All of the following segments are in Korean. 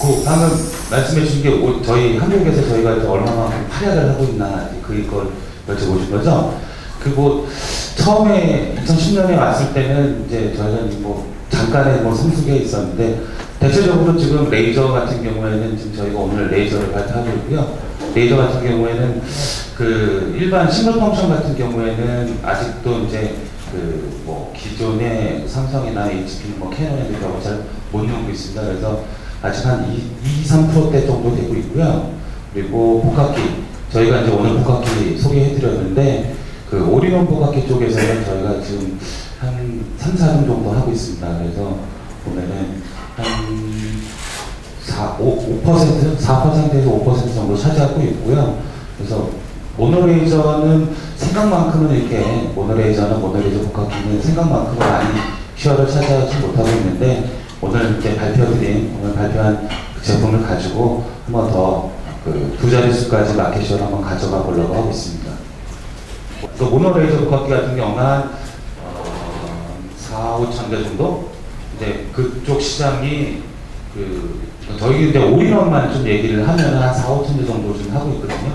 그 방금 말씀해 주신 게 오- 저희 한국에서 저희가 얼마나 활약을 하고 있나 그걸 여쭤보신 거죠. 그뭐 처음에 2010년에 왔을 때는 이제 저희가 뭐 잠깐의 뭐 성숙에 있었는데 대체적으로 지금 레이저 같은 경우에는 지금 저희가 오늘 레이저를 발표하고 있고요. 레이저 같은 경우에는 그 일반 싱글 펑션 같은 경우에는 아직도 이제 그 뭐 기존의 삼성이나 HP, 뭐 캐논에 비하고 잘못 나오고 있습니다. 그래서 아직 한 2, 2 3%대 정도 되고 있고요. 그리고 복합기 저희가 이제 오늘 복합기 소개해드렸는데 그 올인원 복합기 쪽에서는 저희가 지금 한 3, 4등 정도 하고 있습니다. 그래서 보면은 한 4, 5, 5%, 4%에서 5% 정도 차지하고 있고요. 그래서 모노레이저는 생각만큼은 이렇게 모노레이저는 모노레이저 복합기는 생각만큼은 많이 슈어를 차지하지 못하고 있는데 오늘 이렇게 발표드린 오늘 발표한 그 제품을 가지고 한번 더그두 자릿수까지 마켓쇼를 한번 가져가 보려고 하고 있습니다. 그 모노레이저 복합기 같은 경우는 한 어, 4, 5천 대 정도? 이제 그쪽 시장이 그 저희 이제 올인원만 좀 얘기를 하면 한 4, 5천 대 정도 좀 하고 있거든요.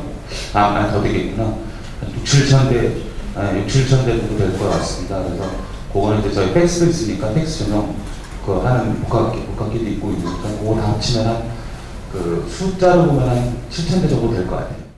아, 아, 더 되겠구나. 한 6, 7천 대, 아, 6, 7천 대 정도 될 것 같습니다. 그래서 그거는 이제 저희 팩스도 있으니까 팩스 전용 그 하는 복합기, 복합기도 있고 있으니까 그거 다 합치면 한 그 숫자로 보면 한 7천 대 정도 될 것 같아요.